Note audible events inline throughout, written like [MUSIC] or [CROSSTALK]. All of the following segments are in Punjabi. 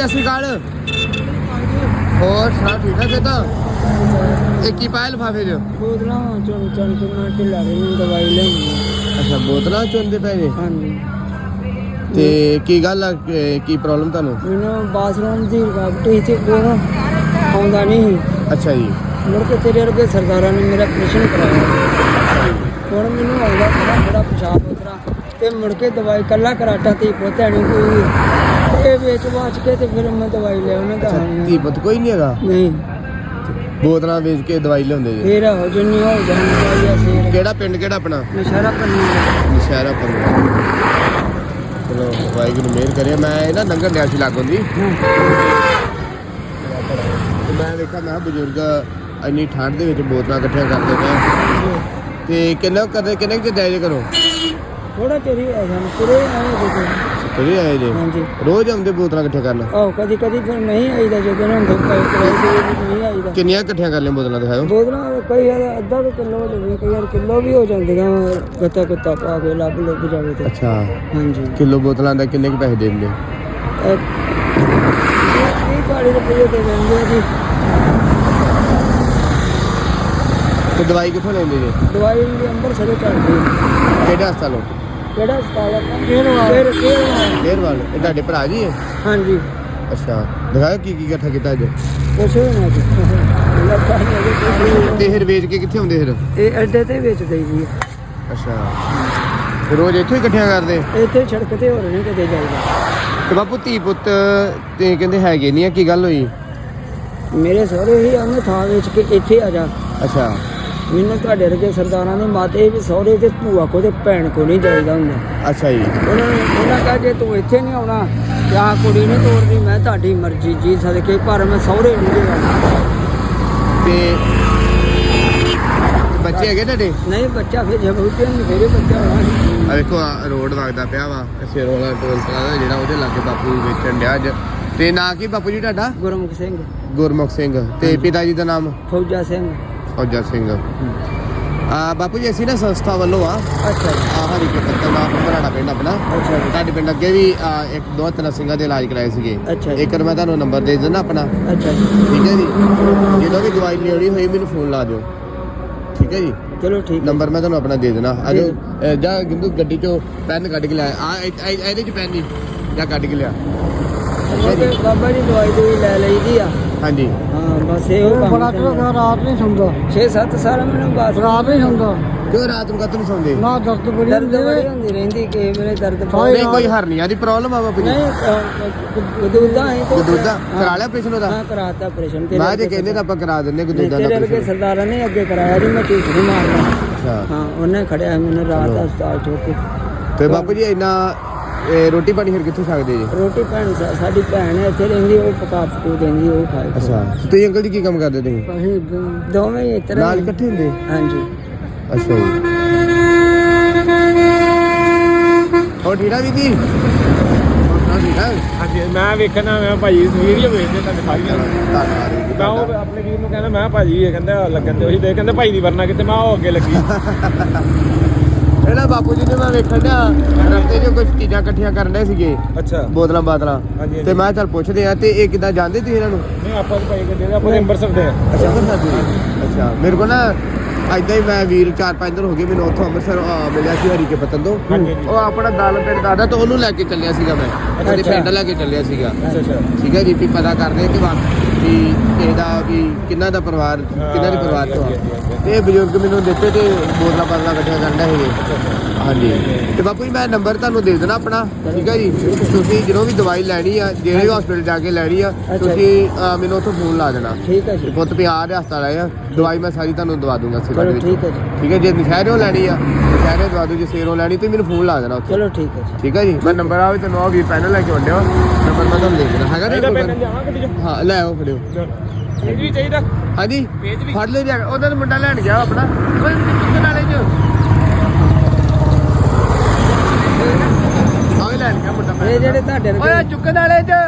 ਸਤਿ ਸ਼੍ਰੀ ਅਕਾਲ। ਹੋਰ ਸੁਣਾ ਠੀਕ ਠਾਕ ਹੈ ਤਾਂ ਇਹ ਕੀ ਪਾਇਆ ਲਿਫਾਫੇ 'ਚ? ਬੋਤਲਾਂ ਚੁਣ ਚੁਣ ਕੇ ਮੈਂ ਢਿੱਲਾ ਰਹੀ ਨੂੰ ਦਵਾਈ ਲੈਣੀ ਅੱਛਾ ਬੋਤਲਾਂ ਚੁੰਦੇ ਪਏ ਨੇ ਹਾਂਜੀ। ਤੇ ਕੀ ਗੱਲ ਆ ਕਿ- ਕੀ ਪ੍ਰੋਬਲਮ ਤੁਹਾਨੂੰ? ਮੈਨੂੰ ਬਾਥਰੂਮ ਦੀ ਰੁਕਾਵਟ ਤੇ ਉਹ ਆਉਂਦਾ ਨਹੀਂ। ਅੱਛਾ ਜੀ। ਮੁੜ ਕੇ ਤੇਰੇ ਵਰਗੇ ਸਰਦਾਰਾਂ ਨੇ ਮੇਰਾ ਆਪਰੇਸ਼ਨ ਕਰਾਇਆ। ਹੁਣ ਮੈਨੂੰ ਆਉਂਦਾ ਬੜਾ ਬੜਾ ਪਿਸ਼ਾਬ ਉਤਰਾ ਤੇ ਮੁੜ ਕੇ ਦਵਾਈ ਕੱਲਾ ਕਰਾਟਾ ਤੇ ਪੋਤਿਆ ਨਹੀਂ ਕੋਈ। ਇਹ ਵੇਚ ਵਾਚ ਕੇ ਤੇ ਫਿਰ ਮੈਂ ਦਵਾਈ ਲੈ ਉਹਨਾਂ ਦਾ ਕੀ ਪਤ ਕੋਈ ਨਹੀਂ ਹੈਗਾ? ਨਹੀਂ। ਬੋਤਲਾਂ ਵੇਚ ਕੇ ਦਵਾਈ ਲਿਆਉਂਦੇ ਜੀ। ਫੇਰ ਹੋ ਜੰਨੀ ਹੋ ਜਾਣੀ ਆ ਸੇਰ ਕਿਹੜਾ ਪਿੰਡ ਕਿਹੜਾ ਆਪਣਾ? ਨਸ਼ਾਰਾ ਪੰਨੀ ਨਸ਼ਹਿਰਾ ਪਿੰਡ। ਚਲੋ ਵਾਹਿਗੁਰੂ ਮਿਹਰ ਕਰੇ। ਮੈਂ ਇਹ ਨਾ ਲੰਗਰ ਡਿਆ ਸੀ ਲਾਗੋਂ ਦੀ। ਮੈਂ ਵੇਖਿਆ ਮੈਂ ਬਜ਼ੁਰਗ ਇੰਨੀ ਠੰਡ ਦੇ ਵਿੱਚ ਬੋਤਲਾਂ ਇਕੱਠੀਆਂ ਕਰਦੇ ਪਏ ਤੇ ਕਿੰਨਾ ਕਰਦੇ ਕਿੰਨੇ ਕੁ ਜਾਇਜ਼ ਕਰੋ? ਥੋੜਾ ਚਿਰ ਹੀ ਆ ਜਾਣ। ਪੂਰੇ ਆਏ ਦੇਖੋ ਕਦੇ ਆਏ ਜੇ? ਹਾਂਜੀ। ਰੋਜ਼ ਆਉਂਦੇ ਬੋਤਲਾਂ ਇਕੱਠੀਆਂ ਕਰਨ? ਆਹ ਕਦੀ ਕਦੀ ਫਿਰ ਨਹੀਂ ਆਈਦਾ ਜਦੋਂ ਨਾ ਧੁੱਪਾਂ ਕਰਾਈ ਤੇ ਨਹੀਂ ਆਈਦਾ। ਕਿੰਨੀਆਂ ਇਕੱਠੀਆਂ ਕਰ ਲਿਆ ਬੋਤਲਾਂ ਦਿਖਾਓ ਬੋਤਲਾਂ ਕਈ ਵਾਰ ਅੱਧਾ ਕੁ ਕਿਲੋ ਹੋਵੇ ਕਈ ਵਾਰ ਕਿਲੋ ਵੀ ਹੋ ਜਾਂਦੀਆਂ ਗੱਤਾ ਗੁੱਤਾ ਪਾ ਕੇ ਲੱਭ ਲੱਭ ਜਾਵੇ ਤੇ। ਅੱਛਾ। ਹਾਂਜੀ। ਕਿਲੋ ਬੋਤਲਾਂ ਦਾ ਕਿੰਨੇ ਕੁ ਪੈਸੇ ਦੇ ਦਿੰਦੇ? ਇਹ ਗਾੜੀ ਰੁਪਏ ਦੇ ਦਿੰਦੇ ਆ ਜੀ। ਤੇ ਦਵਾਈ ਕਿੱਥੋਂ ਲੈਂਦੇ ਜੇ? ਦਵਾਈ ਅੰਮ੍ਰਿਤਸਰੋਂ ਚੜਦੀ ਕਿਹੜੇ ਹਸਪਤਾਲੋਂ? ਕਿਹੜਾ ਹਸਪਤਾਲ ਆ? ਫੇਰ ਫੇਰ ਡੇਰਵਾਲ ਇਹ ਤੁਹਾਡੇ ਭਰਾ ਜੀ ਹੈ ਹਾਂਜੀ। ਅੱਛਾ ਦਿਖਾਓ ਕੀ ਕੀ ਇਕੱਠਾ ਕੀਤਾ ਅੱਜ। ਕੁਛ ਵੀ ਜੀ ਲੱਤਾਂ ਨਹੀਂ ਹੈਗੇ, ਕੁਛ ਵੀ ਨਹੀਂ। ਤੇ ਫਿਰ ਵੇਚ ਕੇ ਕਿੱਥੇ ਹੁੰਦੇ ਫਿਰ? ਇਹ ਅੱਡੇ ਤੇ ਵੇਚਦੇ ਜੀ। ਅੱਛਾ। ਤੇ ਰੋਜ਼ ਇੱਥੋਂ ਹੀ ਇਕੱਠੀਆਂ ਕਰਦੇ? ਇੱਥੇ ਸੜਕ ਤੇ ਹੋਰ ਨਹੀਂ ਕਿਤੇ ਜਾਈਦਾ ਤੇ ਬਾਪੂ ਧੀ ਪੁੱਤ ਤੇ ਕਹਿੰਦੇ ਹੈਗੇ ਨਹੀਂ ਆ ਕੀ ਗੱਲ ਹੋਈ? ਮੇਰੇ ਸਹੁਰੇ ਹੀ ਉਹਨੇ ਥਾਂ ਵੇਚ ਕੇ ਇੱਥੇ ਆ ਜਾ। ਅੱਛਾ। ਮੈਨੂੰ ਤੁਹਾਡੇ ਵਰਗੇ ਸਰਦਾਰਾਂ ਦੇ ਮਾਤੇ ਵੀ ਸਹੁਰੇ ਤੇ ਭੂਆ ਕੋ ਤੇ ਭੈਣ ਕੋ ਨਹੀਂ ਜਾਈਦਾ ਹੁੰਦਾ। ਅੱਛਾ ਜੀ। ਉਹਨਾਂ ਨੇ ਉਹਨਾਂ ਕਹਾ ਜੇ ਤੂੰ ਇੱਥੇ ਨਹੀਂ ਆਉਣਾ ਤੇ ਆਹ ਕੁੜੀ ਨਹੀਂ ਤੋਰਦੀ ਮੈਂ ਤੁਹਾਡੀ ਮਰਜ਼ੀ ਜੀ ਸਦਕੇ ਪਰ ਮੈਂ ਸਹੁਰੇ ਨਹੀਂ ਜਾਣਾ। ਤੇ ਬੱਚੇ ਹੈਗੇ ਤੁਹਾਡੇ? ਨਹੀਂ ਬੱਚਾ ਫਿਰ ਜਬ ਉੱਤੇ ਨਹੀਂ ਫੇਰੇ ਬੱਚਾ ਹੋਣਾ ਸੀ। ਆ ਵੇਖੋ ਆਹ ਰੋਡ ਵਗਦਾ ਪਿਆ ਵਾ ਸਿਰ ਵਾਲਾ ਟੋਲ ਪਲਾਜ਼ਾ ਜਿਹੜਾ ਉਹਦੇ ਲਾਗੇ ਬਾਪੂ ਵੇਚਣ ਡਿਆ ਅੱਜ। ਤੇ ਨਾਂ ਕੀ ਬਾਪੂ ਜੀ ਤੁਹਾਡਾ? ਗੁਰਮੁਖ ਸਿੰਘ। ਗੁਰਮੁਖ ਸਿੰਘ। ਤੇ ਪਿਤਾ ਜੀ ਦਾ ਨਾਮ? ਫੌਜਾ ਸਿੰਘ। ਫੌਜਾ ਸਿੰਘ। ਆ ਬਾਪੂ ਜੀ ਅਸੀਂ ਨਾ ਸੰਸਥਾ ਵੱਲੋਂ ਆ ਅੱਛਾ ਜੀ। ਆ ਹਰੀ ਕੇ ਪੱਤਨ ਦਾ ਬਰਾੜਾ ਪਿੰਡ ਆਪਣਾ। ਅੱਛਾ ਤੁਹਾਡੇ ਪਿੰਡ ਅੱਗੇ ਵੀ ਆ, ਇੱਕ ਦੋ ਤਿੰਨ ਸਿੰਘਾਂ ਦੇ ਇਲਾਜ ਕਰਾਏ ਸੀਗੇ। ਅੱਛਾ ਜੀ। ਇੱਕ ਵਾਰ ਮੈਂ ਤੁਹਾਨੂੰ ਨੰਬਰ ਦੇ ਦਿੰਦਾ ਆਪਣਾ। ਅੱਛਾ ਜੀ। ਠੀਕ ਹੈ ਜੀ? ਜਦੋਂ ਵੀ ਦਵਾਈ ਲੈਣੀ ਹੋਈ ਮੈਨੂੰ ਫੋਨ ਲਾ ਦਿਓ। ਠੀਕ ਹੈ ਜੀ? ਚਲੋ ਠੀਕ ਹੈ ਨੰਬਰ ਮੈਂ ਤੁਹਾਨੂੰ ਆਪਣਾ ਦੇ ਦੇਣਾ ਆ ਦੇ ਜਾਓ ਅ, ਜਾ ਗਿੰਦੂ ਗੱਡੀ ਚੋਂ ਪੈਨ ਕੱਢ ਕੇ ਲਿਆ। ਆ ਇਹ- ਇਹ- ਇਹਦੇ ਚ ਪੈਨ ਨਹੀਂ। ਜਾ ਕੱਢ ਕੇ ਲਿਆ। ਬਾਬਾ ਜੀ ਦਵਾਈ ਦੂਈ ਲੈ ਲਈਦੀ ਆ। ਹਾਂਜੀ। ਹਾਂ ਬਸ ਇਹੋ ਕੰਮ ਬੜਾ ਕਿਹੜਾ ਰਾਤ ਨਹੀਂ ਸੌਂਦਾ? 6-7 ਸਾਲ ਮੈਨੂੰ ਬਸ ਰਾਤ ਨਹੀਂ ਸੌਂਦਾ। ਕਿਉਂ ਰਾਤ ਨੂੰ ਕਦੋਂ ਨਹੀਂ ਸੌਂਦੇ? ਨਾ ਦਰਦ ਬੜੀ ਦਰਦ ਹੁੰਦੀ ਬੜੀ ਹੈ ਹੁੰਦੀ ਰਹਿੰਦੀ ਕਿ ਮੇਰੇ ਦਰਦ ਬਹੁਤ ਹਾਏ ਨਹੀਂ ਕੋਈ ਹਰਨੀਆਂ ਦੀ ਪ੍ਰੋਬਲਮ ਆ ਬਾਪੂ ਜੀ। ਨਹੀਂ ਗਦੂਦਾ ਹੈ ਤਾਂ ਗਦੂਦਾ? ਕਰਾ ਲਿਆ ਆਪਰੇਸ਼ਨ ਉਹਦਾ? ਹਾਂ ਕਰਾਤਾ ਆਪਰੇਸ਼ਨ ਮੈਂ ਜੇ ਕਹਿੰਦੇ ਤਾਂ ਆਪਾਂ ਕਰਾ ਦਿੰਦੇ ਗਦੂਦਾ ਦਾ ਤੇਰੇ ਵਰਗੇ ਆਪਰੇਸ਼ਨ ਸਰਦਾਰਾਂ ਨੇ ਅੱਗੇ ਕਰਾਇਆ ਜੀ ਮੈਂ ਝੂਠ ਨਹੀਂ ਮਾਰਦਾ। ਅੱਛਾ। ਹਾਂ ਉਹਨੇ ਖੜਿਆ ਮੈਨੂੰ ਰਾਤ ਹਸਪਤਾਲ ਚੋਂ ਕੇ ਤੇ ਬਾਪੂ ਜੀ ਇੰਨਾ ਇਹ ਰੋਟੀ ਪਾਣੀ ਫਿਰ ਕਿੱਥੋਂ ਸਕਦੇ ਜੀ? ਰੋਟੀ ਭੈਣ ਸਾ- ਸਾਡੀ ਭੈਣ ਹੈ ਇੱਥੇ ਰਹਿੰਦੀ ਉਹ ਪਕਾ ਪਕੂ ਦਿੰਦੀ ਉਹ ਖਾਏ ਅੱਛਾ। ਤੁਸੀਂ ਅੰਕਲ ਜੀ ਕੀ ਕੰਮ ਕਰਦੇ ਤੁਸੀਂ? ਅਸੀਂ ਦੋਵੇਂ ਹੀ ਇਸ ਤਰ੍ਹਾਂ ਨਾਲ ਹੀ। ਇਕੱਠੇ ਹੁੰਦੇ? ਹਾਂਜੀ। ਅੱਛਾ ਜੀ। ਹੋਰ ਠੀਕ ਆ ਵੀਦੀ ਹੋਰ ਹਾਂਜੀ ਮੈਂ ਵੇਖਣਾ ਮੈਂ ਭਾਈ ਵੀਡੀਓ ਵੇਖਦੇ ਤਾਂ ਸਾਰੀਆਂ ਧੰਨਵਾਦ ਜੀ, ਉਹ ਆਪਣੇ ਵੀਰ ਨੂੰ ਕਹਿੰਦਾ ਮੈਂ ਕਿਹਾ ਭਾਜੀ ਇਹ ਕਹਿੰਦਾ ਲੱਗਣ ਤੇ ਉਹੀ ਦੇ ਕਹਿੰਦੇ ਭਾਈ ਦੀ ਵਰਨਾ ਕਿਤੇ ਮੈਂ ਉਹ ਅੱਗੇ ਲੱਗੀ। [LAUGHS] ਇਹਨਾਂ ਬਾਪੂ ਜੀ ਨੇ ਮੈਂ ਵੇਖਣ ਡਿਆ। ਰਸਤੇ 'ਚ ਕੁਝ ਚੀਜ਼ਾਂ ਇਕੱਠੀਆਂ ਕਰਨ ਦੇ ਸੀਗੇ। ਅੱਛਾ। ਬੋਤਲਾਂ ਬਾਤਲਾਂ। ਹਾਂਜੀ, ਹਾਂਜੀ। ਤੇ ਮੈਂ ਚੱਲ ਪੁੱਛਦੇ ਆ ਤੇ ਇਹ ਕਿੱਦਾਂ ਜਾਣਦੇ ਤੁਸੀਂ ਇਹਨਾਂ ਨੂੰ? ਨਹੀਂ ਆਪਾਂ ਤਾਂ ਭਾਈ ਕਹਿੰਦੇ ਆਪਾਂ ਤਾਂ ਅੰਮ੍ਰਿਤਸਰ ਦੇ ਆ। ਅੱਛਾ ਅੰਮ੍ਰਿਤਸਰ ਅੱਛਾ ਮੇਰੇ ਕੋਲ ਨਾ ਏਦਾਂ ਹੀ ਮੈਂ ਵੀਰ ਚਾਰ ਪੰਜ ਦਿਨ ਹੋ ਗਏ ਮੈਨੂੰ ਉੱਥੋਂ ਅੰਮ੍ਰਿਤਸਰ ਆ, ਮਿਲਿਆ ਸੀ ਹਰੀ ਕੇ ਪਤਨ ਤੋਂ। ਹਾਂਜੀ, ਹਾਂਜੀ। ਉਹ ਆਪਣਾ ਦਾਲ ਪਿੰਡ ਦਾਦਾ ਤੋਂ ਉਹਨੂੰ ਲੈ ਕੇ ਚੱਲਿਆ ਸੀਗਾ ਮੈਂ। ਅੱਛਾ। ਪਿੰਡ ਲੈ ਕੇ ਚੱਲਿਆ ਸੀਗਾ। ਅੱਛਾ ਅੱਛਾ। ਠੀਕ ਹੈ ਜੀ ਵੀ ਪਤਾ ਕਰਦੇ ਕਿ ਵਾ ਵੀ ਇਹਦਾ ਵੀ ਕਿੰਨਾ ਦਾ ਪਰਿਵਾਰ ਕਿੰਨਾ ਦੇ ਪਰਿਵਾਰ ਤੋਂ ਆ? ਇਹ ਬਜ਼ੁਰਗ ਮੈਨੂੰ ਦਿੱਤੇ ਤੇ ਬੋਤਲਾਂ ਬਾਤਲਾਂ ਇਕੱਠੀਆਂ ਕਰਨ ਦਾ ਹੈਗੇ ਹਾਂਜੀ। ਤੇ ਬਾਪੂ ਜੀ ਮੈਂ ਨੰਬਰ ਤੁਹਾਨੂੰ ਦੇ ਦੇਣਾ ਆਪਣਾ ਠੀਕ ਹੈ ਜੀ? ਤੁਸੀਂ ਜਦੋਂ ਵੀ ਦਵਾਈ ਲੈਣੀ ਆ ਜਿਹੜੇ ਹਸਪੀਟਲ ਜਾ ਕੇ ਲੈਣੀ ਆ ਅੱਛਾ। ਤੁਸੀਂ ਅਹ, ਮੈਨੂੰ ਉੱਥੋਂ ਫੋਨ ਲਾ ਦੇਣਾ। ਠੀਕ ਹੈ ਤੇ ਜੀ ਪੁੱਤ ਪਿਆਰ ਹਸਪਤਾਲ ਆਇਆ ਦਵਾਈ ਮੈਂ ਸਾਰੀ ਤੁਹਾਨੂੰ ਦਵਾ ਦੂੰਗਾ ਸਿਰ ਚਲੋ ਵਿੱਚ। ਠੀਕ ਹੈ ਜੀ। ਠੀਕ ਹੈ ਜੇ ਨਸ਼ਹਿਰੋਂ ਲੈਣੀ ਆ ਨਸ਼ਹਿਰੋਂ ਦਵਾ ਦੂ ਜੇ ਸੇਰੋਂ ਲੈਣੀ ਤੇ ਮੈਨੂੰ ਫੋਨ ਲਾ ਦੇਣਾ ਉੱਥੇ। ਚਲੋ ਠੀਕ ਹੈ ਜੀ। ਠੀਕ ਹੈ ਜੀ? ਮੈਂ ਨੰਬਰ ਆਵੇ ਤੇ ਨੋ ਵੀ ਪੈਨਲ ਲੈ ਕੇ ਵੰਡਿਓ ਨੰਬਰ ਮੈਂ ਤੁਹਾਨੂੰ ਦੇ ਦੇਣਾ। ਹੈਗਾ ਨਾ ਇਹਦਾ ਪੈਨ ਹਾਂ ਲੈ ਆਓ ਫੜਿਓ ਇਹ ਵੀ ਚਾਹੀਦਾ। ਹਾਂਜੀ ਪੇਜ ਵੀ। ਫੜ ਲੈ ਜਾ ਉਹਨਾਂ ਦਾ ਮੁੰਡਾ ਲੈਣ ਗਿਆ ਆਪਣਾ। ਓਏ ਚੁੱਕਣ ਵਾਲੇ ਚ ਆਵੇ ਲੈਣ ਗਿਆ ਮੁੰਡਾ ਇਹ ਜਿਹੜੇ ਤੁਹਾਡੇ ਓਏ ਵਰਗੇ ਚੁੱਕਣ ਵਾਲੇ ਚ।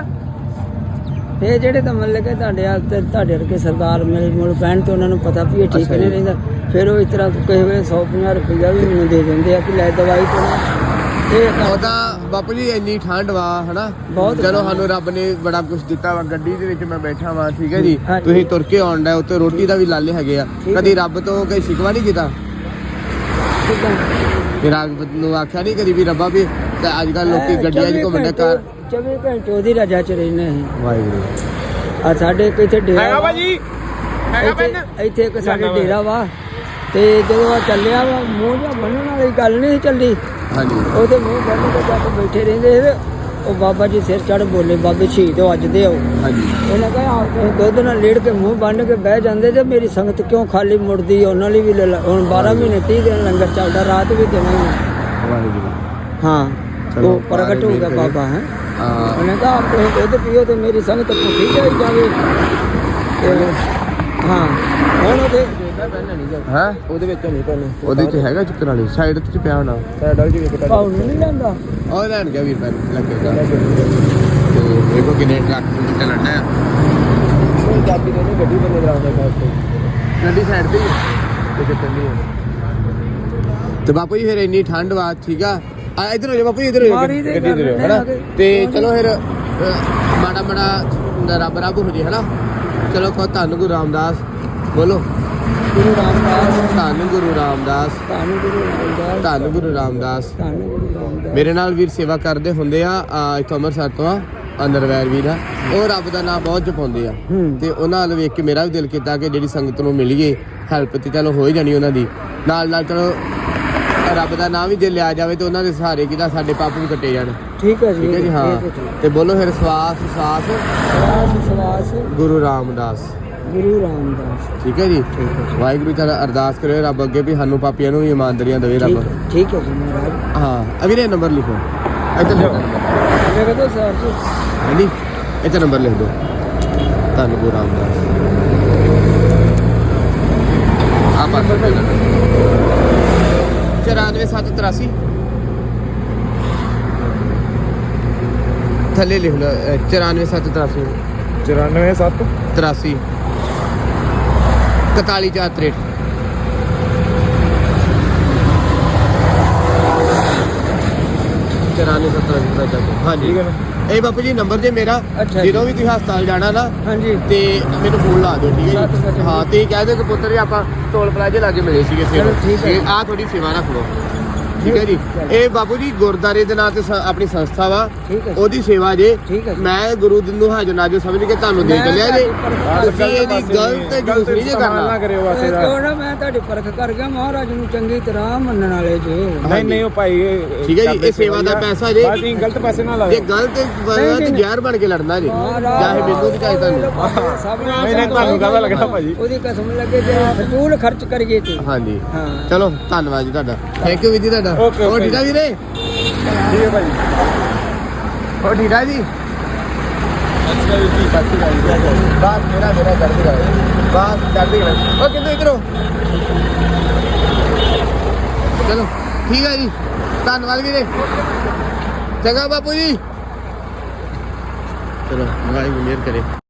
ਇਹ ਜਿਹੜੇ ਤਾਂ ਮੰਨ ਲਗੇ ਤੁਹਾਡੇ ਹਾਲ ਤੇ ਤੁਹਾਡੇ ਵਰਗੇ ਸਰਦਾਰ ਮਿਲ ਮੁਲ ਪੈਣ ਤੇ ਉਹਨਾਂ ਨੂੰ ਪਤਾ ਵੀ ਇਹ ਠੀਕ ਅੱਛਾ ਨਹੀਂ ਜੀ। ਰਹਿੰਦਾ। ਫਿਰ ਉਹ ਇਸ ਤਰ੍ਹਾਂ ਕਿਸੇ ਵੇਲੇ 150 ਰੁਪਇਆ ਵੀ ਮੈਨੂੰ ਦੇ ਦਿੰਦੇ ਆ ਕਿ ਲੈ ਦਵਾਈ ਤੋਂ ਇਹ ਉਹਦਾ ਬਾਪੂ ਜੀ ਇੰਨੀ ਠੰਡ ਵਾ ਹਨਾ ਬਹੁਤ ਚਲੋ ਸਾਨੂੰ ਰੱਬ ਨੇ ਬੜਾ ਕੁਝ ਦਿੱਤਾ ਵਾ ਗੱਡੀ ਦੇ ਵਿੱਚ ਮੈਂ ਬੈਠਾ ਵਾਂ ਠੀਕ ਹੈ ਜੀ। ਤੁਸੀਂ ਤੁਰ ਕੇ ਆਉਣ ਦਾ ਉੱਤੇ ਰੋਟੀ ਦਾ ਵੀ ਲਾਲੇ ਹੈਗੇ ਆ ਹੈ। ਕਦੀ ਰੱਬ ਤੋਂ ਕੋਈ ਸ਼ਿਕਵਾ ਨਹੀਂ ਕੀਤਾ ਹੈ। ਰੱਬ ਨੂੰ ਆਖਿਆ ਨਹੀਂ ਕਦੀ ਵੀ ਰੱਬਾ ਵੀ ਤੇ ਅੱਜ ਕੱਲ ਲੋਕੀ ਗੱਡੀਆਂ 'ਚ ਘੁੰਮਦੇ ਕਾਰ ਚੌਵੀ ਘੰਟੇ ਉਹਦੀ ਰਜਾ ਚ ਰਹਿੰਦੇ ਅਸੀਂ ਵਾਹਿਗੁਰੂ ਆ ਸਾਡੇ ਇੱਕ ਇੱਥੇ ਡੇਰਾ ਹੈਗਾ। ਭਾਜੀ ਹੈਗਾ ਪੈਨ ਇੱਥੇ ਇੱਕ ਸਾਡੇ। ਡੇਰਾ ਵਾ ਤੇ ਜਦੋਂ ਆ ਚੱਲਿਆ ਵਾ ਮੂੰਹ ਜਿਹਾ ਬੰਨਣ ਵਾਲੀ ਗੱਲ ਨਹੀਂ ਸੀ ਚੱਲਦੀ। ਹਾਂਜੀ। ਉਹਦੇ ਮੂੰਹ ਬੰਨ ਕੇ ਜੱਟ ਬੈਠੇ ਰਹਿੰਦੇ ਸੀ ਉਹ ਬਾਬਾ ਜੀ ਸਿਰ ਚੜ ਬੋਲੇ ਬਾਬੇ ਸ਼ਹੀਦ ਹੋ ਅੱਜ ਦੇ ਹੋ ਹਾਂਜੀ। ਉਹਨਾਂ ਕਹਿੰਦਾ ਆਪ ਦੁੱਧ ਨਾਲ ਲੇੜ ਕੇ ਮੂੰਹ ਬੰਨ ਕੇ ਬਹਿ ਜਾਂਦੇ ਤੇ ਮੇਰੀ ਸੰਗਤ ਕਿਉਂ ਖਾਲੀ ਮੁੜਦੀ ਉਹਨਾਂ ਲਈ ਵੀ। ਹੁਣ 12 ਮਹੀਨੇ 30 ਦਿਨ ਲੰਗਰ ਚੱਲਦਾ ਰਾਤ ਵੀ ਦੇਣਾ ਹੀ ਚਲੋ, ਉਹ ਪ੍ਰਗਟ ਹੋ ਗਿਆ ਮਹਾਰਾਜ ਬਾਬਾ ਹੈ। ਉਹਨੇ ਕਹਾ ਆਪ ਤੁਸੀਂ ਦੁੱਧ ਪੀਓ ਤੇ ਮੇਰੀ ਸੰਗਤ ਭੁੱਖੀ ਜਾਈ ਜਾਵੇ। ਹਾਂ ਹੁਣ ਉਹਦੇ ਹੈ? ਉਹਦੇ ਵਿੱਚ ਨਹੀਂ ਪੈਨ ਉਹਦੇ 'ਚ ਹੈਗਾ ਚੱਕਰ ਵਾਲੀ ਸਾਈਡ ਤੇ ਪਿਆ ਹੋਣਾ। ਸਾਡਾ ਜੀ ਵੇਖ ਭਾਉ ਨੂੰ ਨਹੀਂ ਲੈਂਦਾ। ਉਹ ਲੈਣ ਗਿਆ ਵੀਰ ਪੈਨ ਲੱਗੇਗਾ। ਤੇ ਦੇਖੋ ਕਿੰਨੇ ਟਰੱਕ ਨੂੰ ਚੱਲਣਾ ਹੈ। ਕੋਈ ਚਾਬੀ ਨਹੀਂ ਗੱਡੀ ਬੰਦੇ ਦਰਾਉਂਦਾ ਕਾਸਤੇ ਗੱਡੀ ਸਾਈਡ ਤੇ ਤੇ ਕਿੱਥੇ ਨਹੀਂ ਹੈ। ਤੇ ਬਾਪੂ ਜੀ ਫਿਰ ਇੰਨੀ ਠੰਡ ਵਾ ਠੀਕ ਆ? ਆ ਇਧਰ ਹੋ ਜਾ ਬਾਪੂ ਜੀ ਇਧਰ ਹੋ ਜਾ ਗੱਡੀ ਦੇ ਆ ਤੇ ਚਲੋ ਫਿਰ ਮਾੜਾ ਮਾੜਾ ਰੱਬ ਰੱਬ ਹੋ ਜੇ ਹਨਾ? ਚਲੋ ਕਹੋ ਧੰਨ ਗੁਰੂ ਰਾਮਦਾਸ ਬੋਲੋ। ਗੁਰੂ ਰਾਮਦਾਸ। ਧੰਨ ਗੁਰੂ ਰਾਮਦਾਸ। ਧੰਨ ਗੁਰੂ ਰਾਮਦਾਸ। ਧੰਨ ਗੁਰੂ ਰਾਮਦਾਸ। ਧੰਨ ਗੁਰੂ ਰਾਮਦਾਸ। ਮੇਰੇ ਨਾਲ ਵੀਰ ਸੇਵਾ ਕਰਦੇ ਹੁੰਦੇ ਆ ਇੱਕ ਅੰਮ੍ਰਿਤਸਰ ਤੋਂ ਆ ਅੰਦਰਵੈਰ ਵੀਰ ਆ। ਉਹ ਰੱਬ ਦਾ ਨਾਮ ਬਹੁਤ ਜਪਾਉਂਦੇ ਆ। ਤੇ ਉਹਨਾਂ ਵੱਲ ਵੇਖ ਕੇ ਮੇਰਾ ਵੀ ਦਿਲ ਕੀਤਾ ਕਿ ਜਿਹੜੀ ਸੰਗਤ ਨੂੰ ਮਿਲੀਏ ਹੈਲਪ ਤੇ ਚਲੋ ਹੋ ਹੀ ਜਾਣੀ ਉਹਨਾਂ ਦੀ। ਨਾਲ ਨਾਲ ਚਲੋ ਰੱਬ ਦਾ ਨਾਮ ਵੀ ਜੇ ਲਿਆ ਜਾਵੇ ਤੇ ਉਹਨਾਂ ਦੇ ਸਹਾਰੇ ਕਿਦਾ ਸਾਡੇ ਪਾਪ ਵੀ ਕੱਟੇ ਜਾਣ। ਠੀਕ ਹੈ ਜੀ ਠੀਕ ਹੈ ਜੀ ਹਾਂ। ਤਾਂ ਬੋਲੋ ਫਿਰ ਸਵਾਸ। ਸਵਾਸ ਸਵਾਸ। ਗੁਰੂ ਰਾਮਦਾਸ। ਗੁਰੂ ਰਾਮਦਾਸ। ਠੀਕ ਹੈ ਜੀ? ਹੈ ਜੀ। ਵਾਹਿਗੁਰੂ ਚਲ ਅਰਦਾਸ ਕਰਿਓ ਰੱਬ ਅੱਗੇ ਵੀ ਸਾਨੂੰ ਪਾਪੀਆਂ ਨੂੰ ਵੀ ਇਮਾਨਦਾਰੀਆਂ ਦੇਵੇ ਰੱਬ। ਠੀਕ ਹੈ ਜੀ ਮਹਾਰਾਜ। ਹਾਂ ਅਗਲੇ ਨੰਬਰ ਲਿਖੋ। ਇੱਥੇ ਲਿਖੋ। ਮੈਂ ਕਹਿੰਦਾ ਸਰ ਜੀ। ਹਾਂਜੀ ਇੱਥੇ ਨੰਬਰ ਲਿਖ ਦਿਓ। ਧੰਨ ਗੁਰੂ ਰਾਮਦਾਸ। ਆ ਪਾਸ 94783 ਥੱਲੇ ਲਿਖ ਲਓ ਅ, 94783 94 7 83 4163 ਹਾਂਜੀ। ਠੀਕ ਹੈ ਨਾ? ਇਹ ਬਾਪੂ ਜੀ ਨੰਬਰ ਜੇ ਮੇਰਾ ਅੱਛਾ ਜੀ। ਜਦੋਂ ਵੀ ਤੁਸੀਂ ਹਸਪਤਾਲ ਜਾਣਾ ਨਾ ਹਾਂਜੀ। ਤੇ ਮੈਨੂੰ ਫੋਨ ਲਾ ਦਿਓ ਠੀਕ ਹੈ ਜੀ। ਹਾਂ ਤੇ ਕਹਿ ਦਿਓ ਕਿ ਪੁੱਤਰ ਜੀ ਆਪਾਂ ਟੋਲ ਪਲਾਜ਼ੇ ਲਾਗੇ ਮਿਲੇ ਸੀਗੇ ਫਿਰ ਚਲੋ ਠੀਕ ਹੈ। ਆ ਥੋੜੀ ਸੇਵਾ ਰੱਖ ਲਓ। ਠੀਕ ਹੈ ਜੀ। ਇਹ ਬਾਪੂ ਜੀ ਗੁਰਦਾਰੇ ਦੇ ਨਾਂ ਤੇ ਸ- ਆਪਣੀ ਸੰਸਥਾ ਵਾ। ਠੀਕ ਹੈ ਉਹਦੀ ਸੇਵਾ ਜੇ। ਠੀਕ ਹੈ ਜੀ। ਮੈਂ ਗੁਰੂ ਦਿਨ ਨੂੰ ਹਾਜ਼ਰ ਨਾਜ਼ਰ ਸਮਝ ਕੇ ਤੁਹਾਨੂੰ ਦੇ ਮੈਂ ਚੱਲਿਆ ਜੇ। ਤੁਸੀਂ ਇਹਦੀ ਗਲਤ ਜੂਸ ਨਹੀਂ ਜੇ ਇਸਤੇਮਾਲ ਨਾ ਕਰਨਾ ਕਰਿਓ ਵਾਸੇ ਦਾ। ਨਾ ਮੈਂ ਤੁਹਾਡੀ ਪਰਖ ਕਰ ਗਿਆ ਮਹਾਰਾਜ ਨੂੰ ਚੰਗੀ ਤਰ੍ਹਾਂ ਮੰਨਣ ਵਾਲੇ ਜੇ। ਨਹੀਂ ਨਹੀਂ ਉਹ ਭਾਈ ਇਹ- ਠੀਕ ਹੈ ਜੀ, ਇਹ ਸੇਵਾ ਦਾ ਪੈਸਾ ਜੇ। ਤੁਸੀਂ ਗਲਤ ਪੈਸੇ ਨਾ ਜੇ ਲਾਓ ਗਲਤ ਨਹੀਂ। ਜ਼ਹਿਰ ਬਣ ਕੇ ਲੜਨਾ ਜੇ। ਚਾਹੇ ਮੈਨੂੰ ਤੇ ਚਾਹੇ ਤੁਹਾਨੂੰ। ਨਹੀਂ, ਨਹੀਂ, ਤੁਹਾਨੂੰ ਕਾਹਦਾ ਲੱਗਣਾ ਭਾਜੀ? ਉਹਦੀ ਕਸਮ ਲੱਗੇ ਜੇ ਫਜ਼ੂਲ ਖਰਚ ਕਰੀਏ ਤੇ। ਹਾਂਜੀ। ਹਾਂ। ਚਲੋ ਧੰਨਵਾਦ ਜੀ ਤੁਹਾਡਾ। ਥੈਂਕ ਯੂ ਵੀਰ ਜੀ ਤੁਹਾਡਾ। ਹੋਰ okay ਠੀਕ ਆ ਵੀਰੇ? ਠੀਕ ਹੈ ਭਾਈ। ਹੋਰ ਠੀਕ ਆ ਜੀ? ਅੱਛਾ ਹੈ ਬਾਤ ਮੇਰਾ ਮੇਰਾ ਦਰਦ ਕਰ ਬਾਤ ਦਰਦ ਕਰ ਉਹ ਕਿੰਨੇ ਇਧਰੋ? ਚਲੋ ਠੀਕ ਹੈ ਜੀ। ਧੰਨਵਾਦ ਵੀਰੇ। ਚੰਗਾ ਬਾਪੂ ਜੀ। ਚਲੋ ਵਾਹਿਗੁਰੂ ਮਿਹਰ ਕਰੇ।